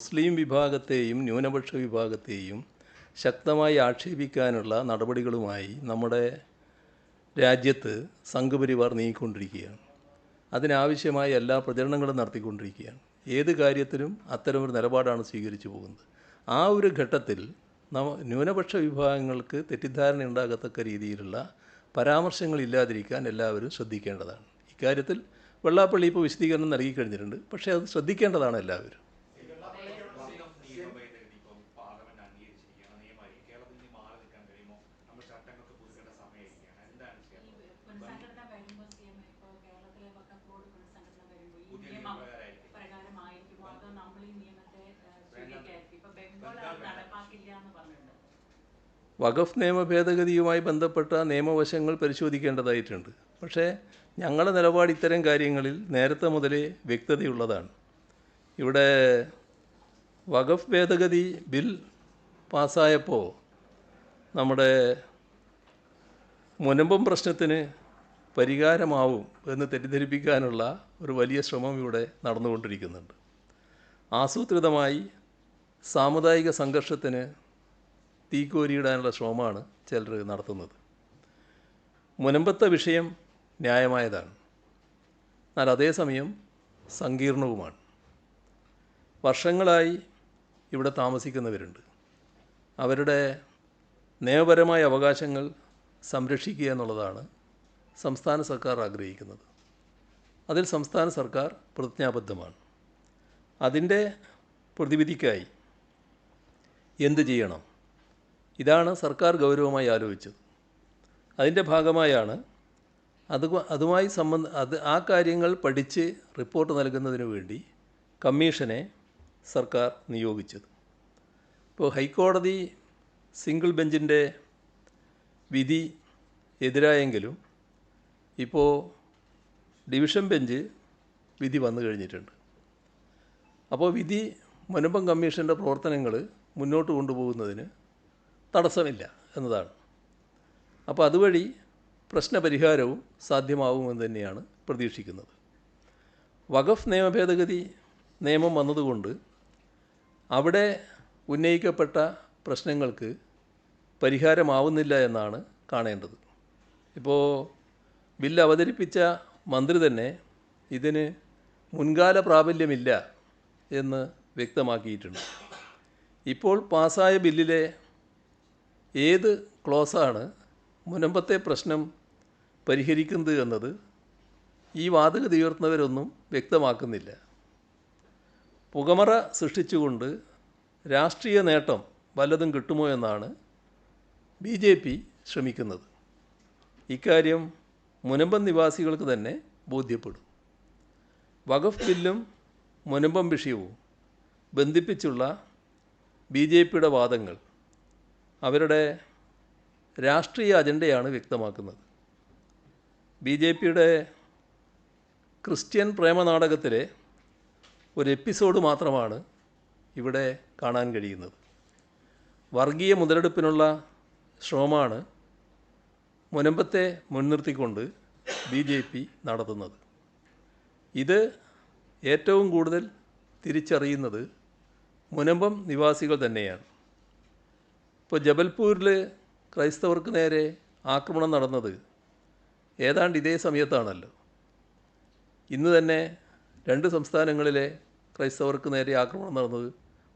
മുസ്ലിം വിഭാഗത്തെയും ന്യൂനപക്ഷ വിഭാഗത്തെയും ശക്തമായി ആക്ഷേപിക്കാനുള്ള നടപടികളുമായി നമ്മുടെ രാജ്യത്ത് സംഘപരിവാർ നീങ്ങിക്കൊണ്ടിരിക്കുകയാണ്. അതിനാവശ്യമായ എല്ലാ പ്രചരണങ്ങളും നടത്തിക്കൊണ്ടിരിക്കുകയാണ്. ഏത് കാര്യത്തിലും അത്തരമൊരു നിലപാടാണ് സ്വീകരിച്ചു പോകുന്നത്. ആ ഒരു ഘട്ടത്തിൽ ന്യൂനപക്ഷ വിഭാഗങ്ങൾക്ക് തെറ്റിദ്ധാരണ ഉണ്ടാകത്തക്ക രീതിയിലുള്ള പരാമർശങ്ങൾ ഇല്ലാതിരിക്കാൻ എല്ലാവരും ശ്രദ്ധിക്കേണ്ടതാണ്. ഇക്കാര്യത്തിൽ വെള്ളാപ്പള്ളി ഇപ്പോൾ വിശദീകരണം നൽകിക്കഴിഞ്ഞിട്ടുണ്ട് പക്ഷേ അത് ശ്രദ്ധിക്കേണ്ടതാണ് എല്ലാവരും. വഖഫ് നിയമ ഭേദഗതിയുമായി ബന്ധപ്പെട്ട നിയമവശങ്ങൾ പരിശോധിക്കേണ്ടതായിട്ടുണ്ട്. പക്ഷേ ഞങ്ങളുടെ നിലപാട് ഇത്തരം കാര്യങ്ങളിൽ നേരത്തെ മുതലേ വ്യക്തതയുള്ളതാണ്. ഇവിടെ വഖഫ് ഭേദഗതി ബിൽ പാസ്സായപ്പോൾ നമ്മുടെ മുനമ്പം പ്രശ്നത്തിന് പരിഹാരമാവും എന്ന് തെറ്റിദ്ധരിപ്പിക്കാനുള്ള ഒരു വലിയ ശ്രമം ഇവിടെ നടന്നുകൊണ്ടിരിക്കുന്നുണ്ട്. ആസൂത്രിതമായി സാമുദായിക സംഘർഷത്തിന് തീക്കോരിയിടാനുള്ള ശ്രമമാണ് ചിലർ നടത്തുന്നത്. മുനമ്പത്തെ വിഷയം ന്യായമായതാണ്. എന്നാൽ അതേസമയം സങ്കീർണവുമാണ്. വർഷങ്ങളായി ഇവിടെ താമസിക്കുന്നവരുണ്ട്. അവരുടെ നിയമപരമായ അവകാശങ്ങൾ സംരക്ഷിക്കുക എന്നുള്ളതാണ് സംസ്ഥാന സർക്കാർ ആഗ്രഹിക്കുന്നത്. അതിൽ സംസ്ഥാന സർക്കാർ പ്രതിജ്ഞാബദ്ധമാണ്. അതിന്റെ പ്രതിവിധിക്കായി എന്ത് ചെയ്യണം? ഇതാണ് സർക്കാർ ഗൗരവമായി ആലോചിച്ചത്. അതിന്റെ ഭാഗമായാണ് അത് അതുമായി സംബന്ധ അത് ആ കാര്യങ്ങൾ പഠിച്ച് റിപ്പോർട്ട് നൽകുന്നതിന് വേണ്ടി കമ്മീഷനെ സർക്കാർ നിയോഗിച്ചത്. ഇപ്പോൾ ഹൈക്കോടതി സിംഗിൾ ബെഞ്ചിന്റെ വിധി എതിരായെങ്കിലും ഇപ്പോൾ ഡിവിഷൻ ബെഞ്ച് വിധി വന്നു കഴിഞ്ഞിട്ടുണ്ട്. അപ്പോൾ വിധി മുനമ്പം കമ്മീഷന്റെ പ്രവർത്തനങ്ങൾ മുന്നോട്ട് കൊണ്ടുപോകുന്നതിന് തടസ്സമില്ല എന്നതാണ്. അപ്പോൾ അതുവഴി പ്രശ്നപരിഹാരവും സാധ്യമാവുമെന്ന് തന്നെയാണ് പ്രതീക്ഷിക്കുന്നത്. വഖഫ് നിയമഭേദഗതി നിയമം വന്നതുകൊണ്ട് അവിടെ ഉന്നയിക്കപ്പെട്ട പ്രശ്നങ്ങൾക്ക് പരിഹാരമാവുന്നില്ല എന്നാണ് കാണേണ്ടത്. ഇപ്പോൾ ബില്ല് അവതരിപ്പിച്ച മന്ത്രി തന്നെ ഇതിന് മുൻകാല പ്രാബല്യമില്ല എന്ന് വ്യക്തമാക്കിയിട്ടുണ്ട്. ഇപ്പോൾ പാസ്സായ ബില്ലിലെ ഏത് ക്ലോസാണ് മുനമ്പത്തെ പ്രശ്നം പരിഹരിക്കുന്നത് എന്നത് ഈ വാതക ഉയർത്തുന്നവരൊന്നും വ്യക്തമാക്കുന്നില്ല. പുകമറ സൃഷ്ടിച്ചുകൊണ്ട് രാഷ്ട്രീയ നേട്ടം വല്ലതും കിട്ടുമോ എന്നാണ് ബി ജെ പി ശ്രമിക്കുന്നത്. ഇക്കാര്യം മുനമ്പം നിവാസികൾക്ക് തന്നെ ബോധ്യപ്പെടും. വഖഫ് ബില്ലും മുനമ്പം വിഷയവും ബന്ധിപ്പിച്ചുള്ള ബി ജെ പിയുടെ വാദങ്ങൾ അവരുടെ രാഷ്ട്രീയ അജണ്ടയാണ് വ്യക്തമാക്കുന്നത്. ബി ജെ പിയുടെ ക്രിസ്ത്യൻ പ്രേമനാടകത്തിലെ ഒരു എപ്പിസോഡ് മാത്രമാണ് ഇവിടെ കാണാൻ കഴിയുന്നത്. വർഗീയ മുതലെടുപ്പിനുള്ള ശ്രമമാണ് മുനമ്പത്തെ മുൻനിർത്തിക്കൊണ്ട് ബി ജെ പി നടത്തുന്നത്. ഇത് ഏറ്റവും കൂടുതൽ തിരിച്ചറിയുന്നത് മുനമ്പം നിവാസികൾ തന്നെയാണ്. ഇപ്പോൾ ജബൽപൂരിൽ ക്രൈസ്തവർക്ക് നേരെ ആക്രമണം നടന്നത് ഏതാണ്ട് ഇതേ സമയത്താണല്ലോ. ഇന്ന് തന്നെ രണ്ട് സംസ്ഥാനങ്ങളിലെ ക്രൈസ്തവർക്ക് നേരെ ആക്രമണം നടന്നത്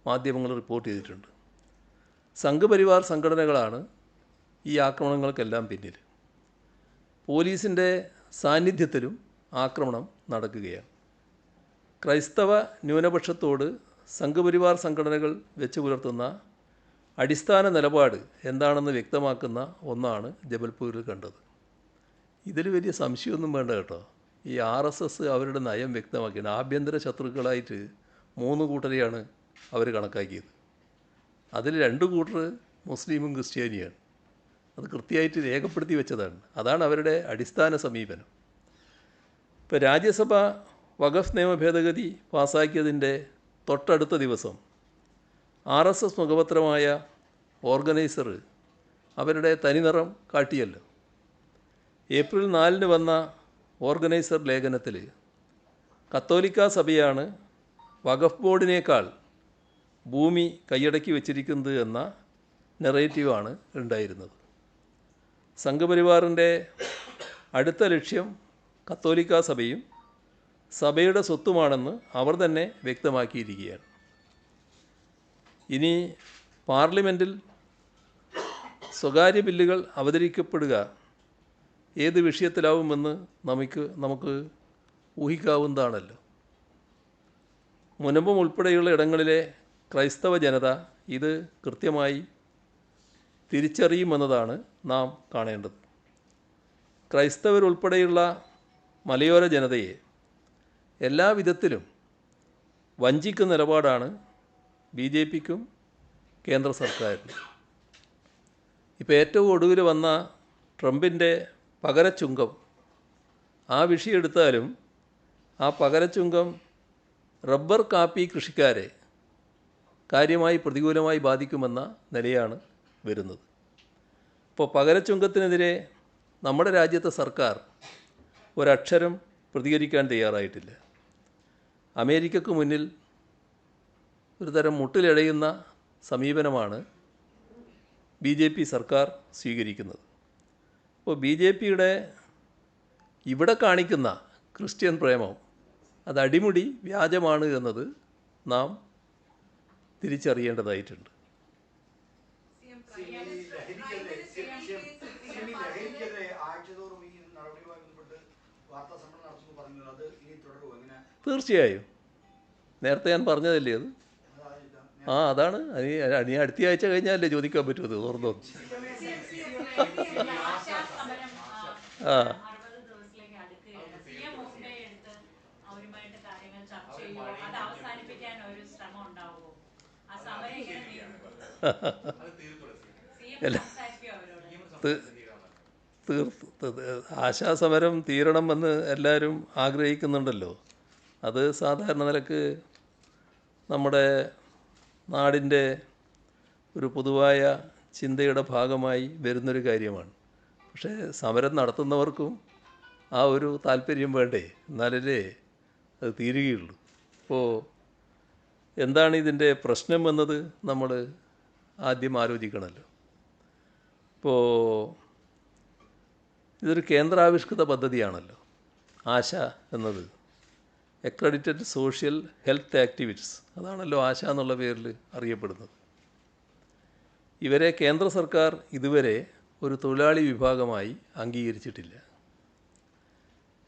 മാധ്യമങ്ങൾ റിപ്പോർട്ട് ചെയ്തിട്ടുണ്ട്. സംഘപരിവാർ സംഘടനകളാണ് ഈ ആക്രമണങ്ങൾക്കെല്ലാം പിന്നിൽ. പോലീസിന്റെ സാന്നിധ്യത്തിലും ആക്രമണം നടക്കുകയാണ്. ക്രൈസ്തവ ന്യൂനപക്ഷത്തോട് സംഘപരിവാർ സംഘടനകൾ വെച്ച് പുലർത്തുന്ന അടിസ്ഥാന നിലപാട് എന്താണെന്ന് വ്യക്തമാക്കുന്ന ഒന്നാണ് ജബൽപൂരിൽ കണ്ടത്. ഇതിൽ വലിയ സംശയമൊന്നും വേണ്ട കേട്ടോ. ഈ ആർ എസ് എസ് അവരുടെ നയം വ്യക്തമാക്കിയാണ് ആഭ്യന്തര ശത്രുക്കളായിട്ട് മൂന്ന് കൂട്ടരെയാണ് അവർ കണക്കാക്കിയത്. അതിൽ രണ്ട് കൂട്ടർ മുസ്ലിമും ക്രിസ്ത്യാനിയാണ്. അത് കൃത്യമായിട്ട് രേഖപ്പെടുത്തി വെച്ചതാണ്. അതാണ് അവരുടെ അടിസ്ഥാന സമീപനം. ഇപ്പോൾ രാജ്യസഭ വഖഫ് നിയമ ഭേദഗതി പാസ്സാക്കിയതിന്റെ തൊട്ടടുത്ത ദിവസം ആർ എസ് എസ് മുഖപത്രമായ ഓർഗനൈസർ അവരുടെ തനിനിറം കാട്ടിയല്ലോ. ഏപ്രിൽ നാലിന് വന്ന ഓർഗനൈസർ ലേഖനത്തിൽ കത്തോലിക്ക സഭയാണ് വഖഫ് ബോർഡിനേക്കാൾ ഭൂമി കൈയടക്കി വച്ചിരിക്കുന്നത് എന്ന നെറേറ്റീവാണ് ഉണ്ടായിരുന്നത്. സംഘപരിവാറിന്റെ അടുത്ത ലക്ഷ്യം കത്തോലിക്ക സഭയും സഭയുടെ സ്വത്തുമാണെന്ന് അവർ തന്നെ വ്യക്തമാക്കിയിരിക്കുകയാണ്. ഇനി പാർലമെന്റിൽ സ്വകാര്യ ബില്ലുകൾ അവതരിക്കപ്പെടുക ഏത് വിഷയത്തിലാവുമെന്ന് നമുക്ക് നമുക്ക് ഊഹിക്കാവുന്നതാണല്ലോ. മുനമ്പം ഉൾപ്പെടെയുള്ള ഇടങ്ങളിലെ ക്രൈസ്തവ ജനത ഇത് കൃത്യമായി തിരിച്ചറിയുമെന്നതാണ് നാം കാണേണ്ടത്. ക്രൈസ്തവരുൾപ്പെടെയുള്ള മലയോര ജനതയെ എല്ലാ വിധത്തിലും വഞ്ചിക്കുന്ന നിലപാടാണ് ബി ജെ പിക്കും കേന്ദ്ര സർക്കാരിനും. ഇപ്പോൾ ഏറ്റവും ഒടുവിൽ വന്ന ട്രംപിന്റെ പകരച്ചുങ്കം ആ വിഷയം എടുത്താലും ആ പകരച്ചുങ്കം റബ്ബർ കാപ്പി കൃഷിക്കാരെ കാര്യമായി പ്രതികൂലമായി ബാധിക്കുമെന്ന നിലയാണ് വരുന്നത്. ഇപ്പോൾ പകരച്ചുങ്കത്തിനെതിരെ നമ്മുടെ രാജ്യത്തെ സർക്കാർ ഒരക്ഷരം പ്രതികരിക്കാൻ തയ്യാറായിട്ടില്ല. അമേരിക്കക്ക് മുന്നിൽ ഒരു തരം മുട്ടിലടയുന്ന സമീപനമാണ് ബി ജെ പി സർക്കാർ സ്വീകരിക്കുന്നത്. അപ്പോൾ ബി ജെ പിയുടെ ഇവിടെ കാണിക്കുന്ന ക്രിസ്ത്യൻ പ്രേമം അത് അടിമുടി വ്യാജമാണ് എന്നത് നാം തിരിച്ചറിയേണ്ടതായിട്ടുണ്ട്. തീർച്ചയായും. നേരത്തെ ഞാൻ പറഞ്ഞതല്ലേ അത്? ആ അതാണ്. അനി അനി അടുത്ത ആഴ്ച കഴിഞ്ഞാലല്ലേ ചോദിക്കാൻ പറ്റുമത് ഓർന്നോ? ആ. ത്- തീർത്ത് ആശാസമരം തീരണമെന്ന് എല്ലാവരും ആഗ്രഹിക്കുന്നുണ്ടല്ലോ. അത് സാധാരണ നിലയ്ക്ക് നമ്മുടെ നാടിന്റെ ഒരു പൊതുവായ ചിന്തയുടെ ഭാഗമായി വരുന്നൊരു കാര്യമാണ്. പക്ഷേ സമരം നടത്തുന്നവർക്കും ആ ഒരു താല്പര്യം വേണ്ടേ? എന്നാലല്ലേ അത് തീരുകയുള്ളൂ. അപ്പോൾ എന്താണ് ഇതിന്റെ പ്രശ്നം എന്നത് നമ്മൾ ആദ്യം ആലോചിക്കണമല്ലോ. ഇപ്പോൾ ഇതൊരു കേന്ദ്രാവിഷ്കൃത പദ്ധതിയാണല്ലോ ആശ എന്നത്. അക്രഡിറ്റഡ് സോഷ്യൽ ഹെൽത്ത് ആക്ടിവിറ്റീസ് അതാണല്ലോ ആശ എന്നുള്ള പേരിൽ അറിയപ്പെടുന്നത്. ഇവരെ കേന്ദ്ര സർക്കാർ ഇതുവരെ ഒരു തൊഴിലാളി വിഭാഗമായി അംഗീകരിച്ചിട്ടില്ല.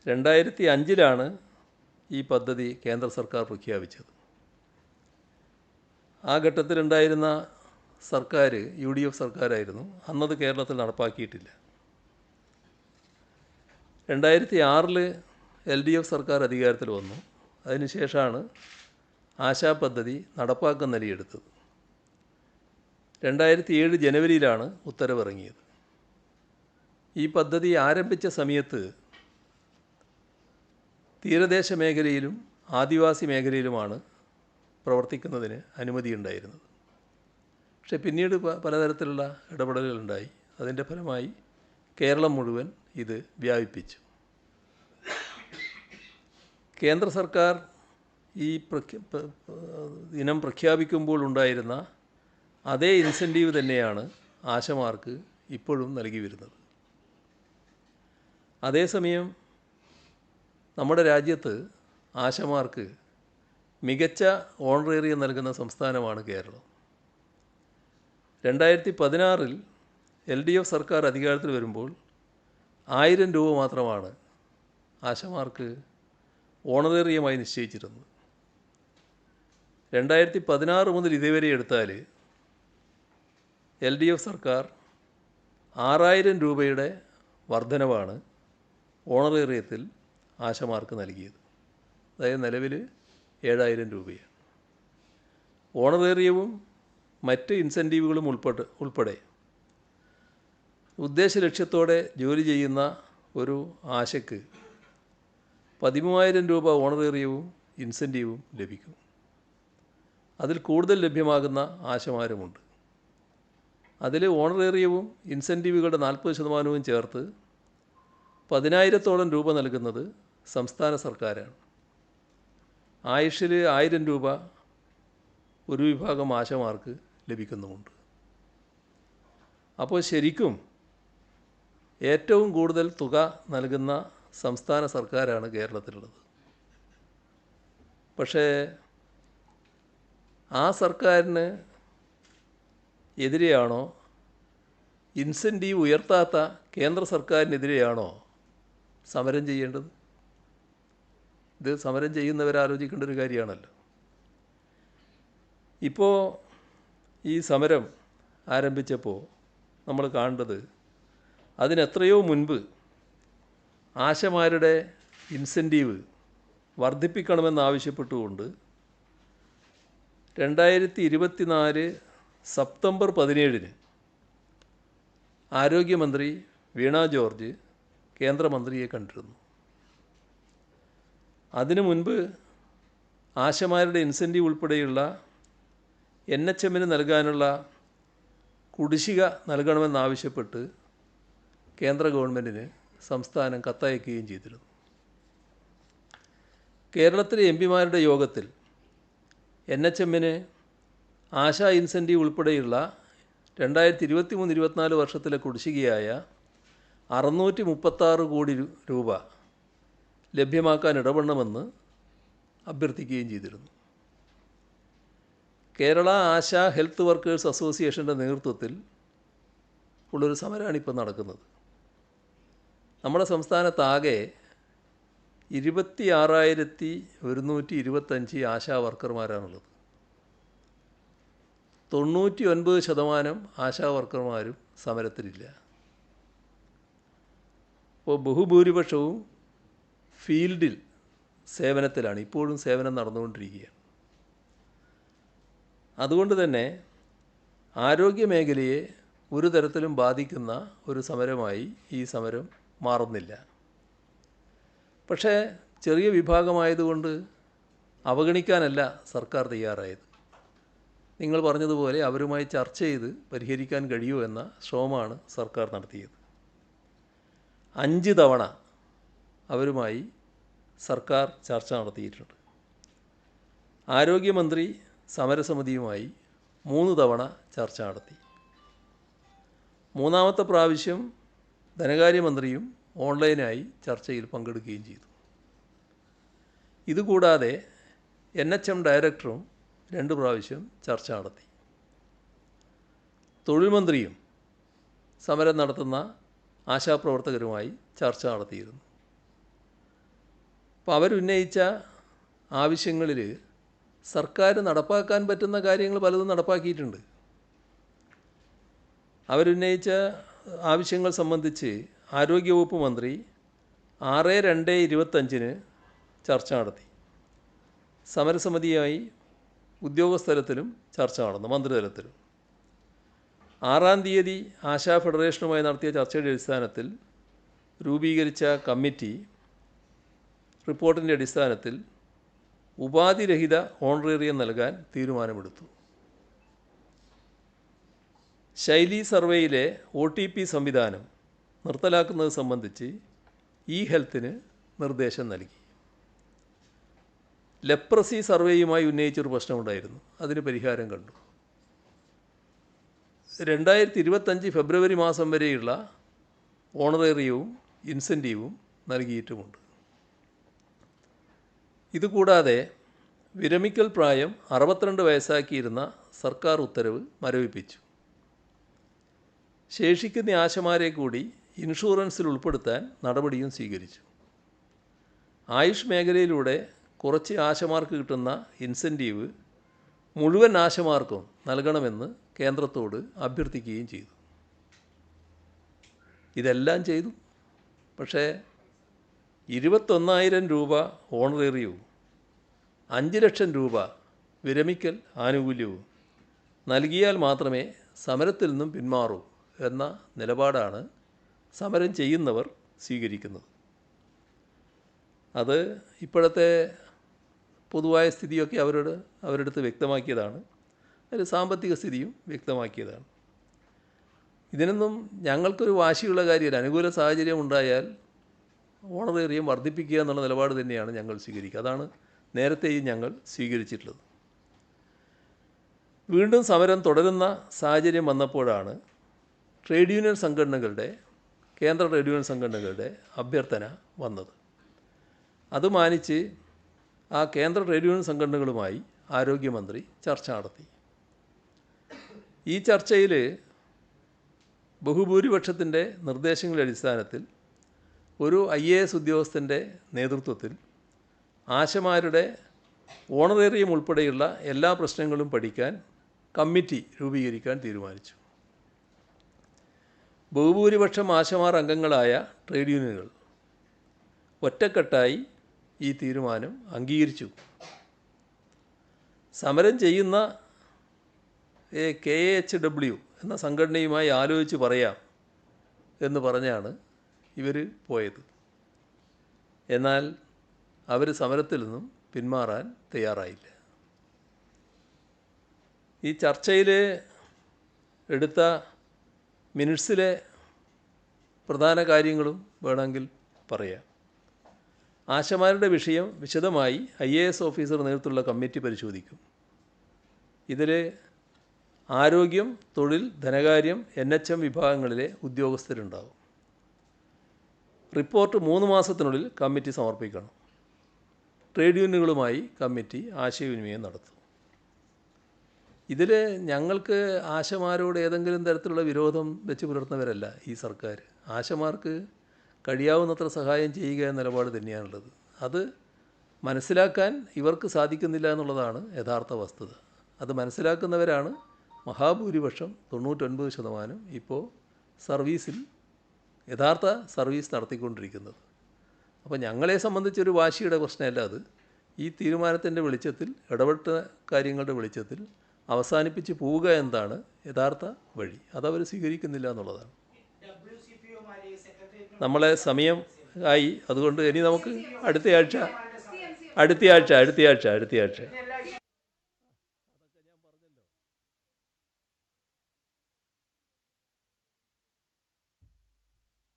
രണ്ടായിരത്തി അഞ്ചിലാണ് ഈ പദ്ധതി കേന്ദ്ര സർക്കാർ പ്രഖ്യാപിച്ചത്. ആ ഘട്ടത്തിലുണ്ടായിരുന്ന സർക്കാർ യു ഡി എഫ് സർക്കാരായിരുന്നു. അന്നത് കേരളത്തിൽ നടപ്പാക്കിയിട്ടില്ല. രണ്ടായിരത്തി ആറിൽ എൽ ഡി എഫ് സർക്കാർ അധികാരത്തിൽ വന്നു. അതിനുശേഷമാണ് ആശാ പദ്ധതി നടപ്പാക്കുന്ന നിലയെടുത്തത്. രണ്ടായിരത്തി ഏഴ് ജനുവരിയിലാണ് ഉത്തരവിറങ്ങിയത്. ഈ പദ്ധതി ആരംഭിച്ച സമയത്ത് തീരദേശ മേഖലയിലും ആദിവാസി മേഖലയിലുമാണ് പ്രവർത്തിക്കുന്നതിന് അനുമതിയുണ്ടായിരുന്നത് പക്ഷെ പിന്നീട് പലതരത്തിലുള്ള ഇടപെടലുകളുണ്ടായി അതിന്റെ ഫലമായി കേരളം മുഴുവൻ ഇത് വ്യാപിപ്പിച്ചു. കേന്ദ്ര സർക്കാർ ഈ ഇനം പ്രഖ്യാപിക്കുമ്പോൾ ഉണ്ടായിരുന്ന അതേ ഇൻസെന്റീവ് തന്നെയാണ് ആശമാർക്ക് ഇപ്പോഴും നൽകി വരുന്നത്. അതേസമയം നമ്മുടെ രാജ്യത്ത് ആശമാർക്ക് മികച്ച ഓണറേറിയം നൽകുന്ന സംസ്ഥാനമാണ് കേരളം. രണ്ടായിരത്തി പതിനാറിൽ എൽ ഡി എഫ് സർക്കാർ അധികാരത്തിൽ വരുമ്പോൾ ആയിരം രൂപ മാത്രമാണ് ആശമാർക്ക് ഓണറേറിയമായി നിശ്ചയിച്ചിരുന്നത് രണ്ടായിരത്തി പതിനാറ് മുതൽ ഇതുവരെ എടുത്താൽ എൽ ഡി എഫ് സർക്കാർ ആറായിരം രൂപയുടെ വർധനവാണ് ഓണറേറിയത്തിൽ ആശമാർക്ക് നൽകിയത്. അതായത് നിലവിൽ ഏഴായിരം രൂപയാണ്. ഓണറേറിയവും മറ്റ് ഇൻസെന്റീവുകളും ഉൾപ്പെട്ട് ഉൾപ്പെടെ ഉദ്ദേശ ലക്ഷ്യത്തോടെ ജോലി ചെയ്യുന്ന ഒരു ആശയ്ക്ക് പതിമൂവായിരം രൂപ ഓണറേറിയവും ഇൻസെന്റീവും ലഭിക്കും. അതിൽ കൂടുതൽ ലഭ്യമാകുന്ന ആശമാരുമുണ്ട്. അതിൽ ഓണറേറിയവും ഇൻസെന്റീവുകളുടെ നാൽപ്പത് ശതമാനവും ചേർത്ത് പതിനായിരത്തോളം രൂപ നൽകുന്നത് സംസ്ഥാന സർക്കാരാണ്. ആയുഷിൽ ആയിരം രൂപ ഒരു വിഭാഗം ആശമാർക്ക് ലഭിക്കുന്നുമുണ്ട്. അപ്പോൾ ശരിക്കും ഏറ്റവും കൂടുതൽ തുക നൽകുന്ന സംസ്ഥാന സർക്കാരാണ് കേരളത്തിലുള്ളത്. പക്ഷേ ആ സർക്കാരിന് എതിരെയാണോ ഇൻസെന്റീവ് ഉയർത്താത്ത കേന്ദ്ര സർക്കാരിനെതിരെയാണോ സമരം ചെയ്യേണ്ടത്? ഇത് സമരം ചെയ്യുന്നവർ ആലോചിക്കേണ്ട ഒരു കാര്യമാണല്ലോ. ഇപ്പോൾ ഈ സമരം ആരംഭിച്ചപ്പോൾ നമ്മൾ കാണേണ്ടത് അതിനെത്രയോ മുൻപ് ആശമാരുടെ ഇൻസെന്റീവ് വർദ്ധിപ്പിക്കണമെന്നാവശ്യപ്പെട്ടുകൊണ്ട് രണ്ടായിരത്തി ഇരുപത്തിനാല് സെപ്റ്റംബർ പതിനേഴിന് ആരോഗ്യമന്ത്രി വീണ ജോർജ് കേന്ദ്രമന്ത്രിയെ കണ്ടിരുന്നു. അതിനു മുൻപ് ആശമാരുടെ ഇൻസെന്റീവ് ഉൾപ്പെടെയുള്ള എൻ എച്ച് എമ്മിന് നൽകാനുള്ള കുടിശ്ശിക നൽകണമെന്നാവശ്യപ്പെട്ട് കേന്ദ്ര ഗവൺമെന്റിന് സംസ്ഥാനം കത്തയക്കുകയും ചെയ്തിരുന്നു. കേരളത്തിലെ എം പിമാരുടെ യോഗത്തിൽ എൻ എച്ച് എമ്മിന് ആശാ ഇൻസെന്റീവ് ഉൾപ്പെടെയുള്ള രണ്ടായിരത്തി ഇരുപത്തി മൂന്ന് ഇരുപത്തിനാല് വർഷത്തിലെ കുടിശ്ശികയായ അറുന്നൂറ്റി മുപ്പത്താറ് കോടി രൂപ ലഭ്യമാക്കാൻ ഇടപെടണമെന്ന് അഭ്യർത്ഥിക്കുകയും ചെയ്തിരുന്നു. കേരള ആശാ ഹെൽത്ത് വർക്കേഴ്സ് അസോസിയേഷന്റെ നേതൃത്വത്തിൽ ഉള്ളൊരു സമരമാണ് ഇപ്പോൾ നടക്കുന്നത്. നമ്മുടെ സംസ്ഥാനത്താകെ ഇരുപത്തി ആറായിരത്തി ഒരുന്നൂറ്റി ഇരുപത്തഞ്ച് ആശാ വർക്കർമാരാണുള്ളത്. തൊണ്ണൂറ്റി ഒൻപത് ശതമാനം ആശാ വർക്കർമാരും സമരത്തിലില്ല. അപ്പോൾ ബഹുഭൂരിപക്ഷവും ഫീൽഡിൽ സേവനത്തിലാണ് ഇപ്പോഴും സേവനം നടന്നുകൊണ്ടിരിക്കുകയാണ്. അതുകൊണ്ട് തന്നെ ആരോഗ്യ മേഖലയെ ഒരു തരത്തിലും ബാധിക്കുന്ന ഒരു സമരമായി ഈ സമരം മാറുന്നില്ല. പക്ഷേ ചെറിയ വിഭാഗമായതുകൊണ്ട് അവഗണിക്കാനല്ല സർക്കാർ തയ്യാറായത്. നിങ്ങൾ പറഞ്ഞതുപോലെ അവരുമായി ചർച്ച ചെയ്ത് പരിഹരിക്കാൻ കഴിയൂ എന്ന ശ്രമമാണ് സർക്കാർ നടത്തിയത്. അഞ്ച് തവണ അവരുമായി സർക്കാർ ചർച്ച നടത്തിയിട്ടുണ്ട്. ആരോഗ്യമന്ത്രി സമരസമിതിയുമായി മൂന്ന് തവണ ചർച്ച നടത്തി. മൂന്നാമത്തെ പ്രാവശ്യം ധനകാര്യമന്ത്രിയും ഓൺലൈനായി ചർച്ചയിൽ പങ്കെടുക്കുകയും ചെയ്തു. ഇതുകൂടാതെ എൻ എച്ച് എം ഡയറക്ടറും രണ്ട് പ്രാവശ്യം ചർച്ച നടത്തി. തൊഴിൽ മന്ത്രിയും സമരം നടത്തുന്ന ആശാപ്രവർത്തകരുമായി ചർച്ച നടത്തിയിരുന്നു. അപ്പോൾ അവരുന്നയിച്ച ആവശ്യങ്ങളിൽ സർക്കാർ നടപ്പാക്കാൻ പറ്റുന്ന കാര്യങ്ങൾ പലതും നടപ്പാക്കിയിട്ടുണ്ട്. അവരുന്നയിച്ച ആവശ്യങ്ങൾ സംബന്ധിച്ച് ആരോഗ്യവകുപ്പ് മന്ത്രി ആറ് രണ്ട് ഇരുപത്തഞ്ചിന് ചർച്ച നടത്തി. സമരസമിതിയായി ഉദ്യോഗസ്ഥലത്തിലും ചർച്ച നടന്നു മന്ത്രിതലത്തിലും. ആറാം തീയതി ആശാ ഫെഡറേഷനുമായി നടത്തിയ ചർച്ചയുടെ അടിസ്ഥാനത്തിൽ രൂപീകരിച്ച കമ്മിറ്റി റിപ്പോർട്ടിന്റെ അടിസ്ഥാനത്തിൽ ഉപാധിരഹിത ഓണറേറിയം നൽകാൻ തീരുമാനമെടുത്തു. ശൈലി സർവേയിലെ ഒ ടി പി സംവിധാനം നിർത്തലാക്കുന്നത് സംബന്ധിച്ച് ഇ ഹെൽത്തിന് നിർദ്ദേശം നൽകി. ലെപ്രസി സർവേയുമായി ഉന്നയിച്ചൊരു പ്രശ്നമുണ്ടായിരുന്നു. അതിന് പരിഹാരം കണ്ടു. രണ്ടായിരത്തി ഇരുപത്തഞ്ച് ഫെബ്രുവരി മാസം വരെയുള്ള ഓണറേറിയവും ഇൻസെന്റീവും നൽകിയിട്ടുമുണ്ട്. ഇതുകൂടാതെ വിരമിക്കൽ പ്രായം അറുപത്തിരണ്ട് വയസ്സാക്കിയിരുന്ന സർക്കാർ ഉത്തരവ് മരവിപ്പിച്ചു. ശേഷിക്കുന്ന ആശമാരെ കൂടി ഇൻഷുറൻസിൽ ഉൾപ്പെടുത്താൻ നടപടിയും സ്വീകരിച്ചു. ആയുഷ് മേഖലയിലൂടെ കുറച്ച് ആശമാർക്ക് കിട്ടുന്ന ഇൻസെന്റീവ് മുഴുവൻ ആശമാർക്കും നൽകണമെന്ന് കേന്ദ്രത്തോട് അഭ്യർത്ഥിക്കുകയും ചെയ്തു. ഇതെല്ലാം ചെയ്തു. പക്ഷേ ഇരുപത്തൊന്നായിരം രൂപ ഓണറേറിയവും അഞ്ച് ലക്ഷം രൂപ വിരമിക്കൽ ആനുകൂല്യവും നൽകിയാൽ മാത്രമേ സമരത്തിൽ നിന്നും പിന്മാറൂ. എന്ന നിലപാടാണ് സമരം ചെയ്യുന്നവർ സ്വീകരിക്കുന്നത്. അത് ഇപ്പോഴത്തെ പൊതുവായ സ്ഥിതിയൊക്കെ അവരോട് അവരെടുത്ത് വ്യക്തമാക്കിയതാണ്. അതിൽ സാമ്പത്തിക സ്ഥിതിയും വ്യക്തമാക്കിയതാണ്. ഇതിനൊന്നും ഞങ്ങൾക്കൊരു വാശിയുള്ള കാര്യമല്ല. അനുകൂല സാഹചര്യം ഉണ്ടായാൽ ഓണറേറിയം വർദ്ധിപ്പിക്കുക എന്നുള്ള നിലപാട് തന്നെയാണ് ഞങ്ങൾ സ്വീകരിക്കുക. അതാണ് നേരത്തെയും ഞങ്ങൾ സ്വീകരിച്ചിട്ടുള്ളത്. വീണ്ടും സമരം തുടരുന്ന സാഹചര്യം വന്നപ്പോഴാണ് ട്രേഡ് യൂണിയൻ സംഘടനകളുടെ കേന്ദ്ര ട്രേഡ് യൂണിയൻ സംഘടനകളുടെ അഭ്യർത്ഥന വന്നത്. അത് മാനിച്ച് ആ കേന്ദ്ര ട്രേഡ് യൂണിയൻ സംഘടനകളുമായി ആരോഗ്യമന്ത്രി ചർച്ച നടത്തി. ഈ ചർച്ചയിൽ ബഹുഭൂരിപക്ഷത്തിന്റെ നിർദ്ദേശങ്ങളുടെ അടിസ്ഥാനത്തിൽ ഒരു ഐ എ എസ് ഉദ്യോഗസ്ഥന്റെ നേതൃത്വത്തിൽ ആശമാരുടെ ഓണറേറിയം ഉൾപ്പെടെയുള്ള എല്ലാ പ്രശ്നങ്ങളും പഠിക്കാൻ കമ്മിറ്റി രൂപീകരിക്കാൻ തീരുമാനിച്ചു. ബഹുഭൂരിപക്ഷം ആശമാർ അംഗങ്ങളായ ട്രേഡ് യൂണിയനുകൾ ഒറ്റക്കെട്ടായി ഈ തീരുമാനം അംഗീകരിച്ചു. സമരം ചെയ്യുന്ന കെ എച്ച് ഡബ്ല്യു എന്ന സംഘടനയുമായി ആലോചിച്ച് പറയാം എന്ന് പറഞ്ഞാണ് ഇവർ പോയത്. എന്നാൽ അവർ സമരത്തിൽ നിന്നും പിന്മാറാൻ തയ്യാറായില്ല. ഈ ചർച്ചയിൽ എടുത്ത മിനിറ്റ്സിലെ പ്രധാന കാര്യങ്ങളും വേണമെങ്കിൽ പറയാം. ആശമാരുടെ വിഷയം വിശദമായി ഐ എ എസ് ഓഫീസർ നേതൃത്വമുള്ള കമ്മിറ്റി പരിശോധിക്കും. ഇതിൽ ആരോഗ്യം തൊഴിൽ ധനകാര്യം എൻ എച്ച് എം വിഭാഗങ്ങളിലെ ഉദ്യോഗസ്ഥരുണ്ടാവും. റിപ്പോർട്ട് മൂന്ന് മാസത്തിനുള്ളിൽ കമ്മിറ്റി സമർപ്പിക്കണം. ട്രേഡ് യൂണിയനുകളുമായി കമ്മിറ്റി ആശയവിനിമയം നടത്തും. ഇതിൽ ഞങ്ങൾക്ക് ആശമാരോട് ഏതെങ്കിലും തരത്തിലുള്ള വിരോധം വെച്ച് പുലർത്തുന്നവരല്ല ഈ സർക്കാർ. ആശമാർക്ക് കഴിയാവുന്നത്ര സഹായം ചെയ്യുക എന്ന നിലപാട് തന്നെയാണുള്ളത്. അത് മനസ്സിലാക്കാൻ ഇവർക്ക് സാധിക്കുന്നില്ല എന്നുള്ളതാണ് യഥാർത്ഥ വസ്തുത. അത് മനസ്സിലാക്കുന്നവരാണ് മഹാഭൂരിപക്ഷം തൊണ്ണൂറ്റൊൻപത് ശതമാനം ഇപ്പോൾ സർവീസിൽ യഥാർത്ഥ സർവീസ് നടത്തിക്കൊണ്ടിരിക്കുന്നത്. അപ്പോൾ ഞങ്ങളെ സംബന്ധിച്ചൊരു വാശിയുടെ പ്രശ്നമല്ല അത്. ഈ തീരുമാനത്തിന്റെ വെളിച്ചത്തിൽ ഇടപെട്ട കാര്യങ്ങളുടെ വെളിച്ചത്തിൽ അവസാനിപ്പിച്ച് പോവുക എന്താണ് യഥാർത്ഥ വഴി? അതവർ സ്വീകരിക്കുന്നില്ല എന്നുള്ളതാണ്. നമ്മളെ സമയം ആയി. അതുകൊണ്ട് ഇനി നമുക്ക് അടുത്തയാഴ്ച അടുത്തയാഴ്ച അടുത്തയാഴ്ച അടുത്തയാഴ്ച